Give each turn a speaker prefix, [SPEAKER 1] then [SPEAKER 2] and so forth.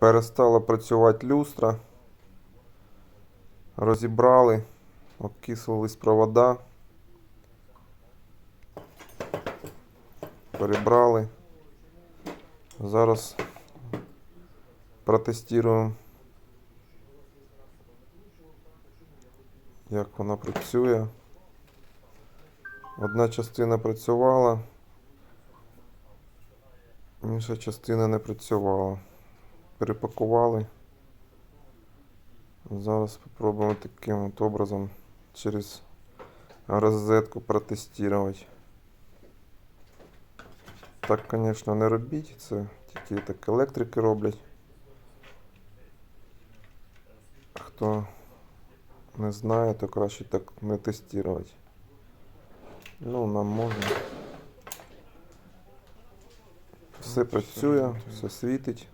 [SPEAKER 1] Перестала працювати люстра. Розібрали, обкислились провода. Перебрали. Зараз протестуємо, як вона працює. Одна частина працювала, інша частина не працювала. Перепакували. Зараз спробуємо таким от образом через розетку протестувати. Так, звісно, не робіть. Це тільки так електрики роблять. Хто не знає, то краще так не тестувати. Ну, нам можна. Все працює, все світить.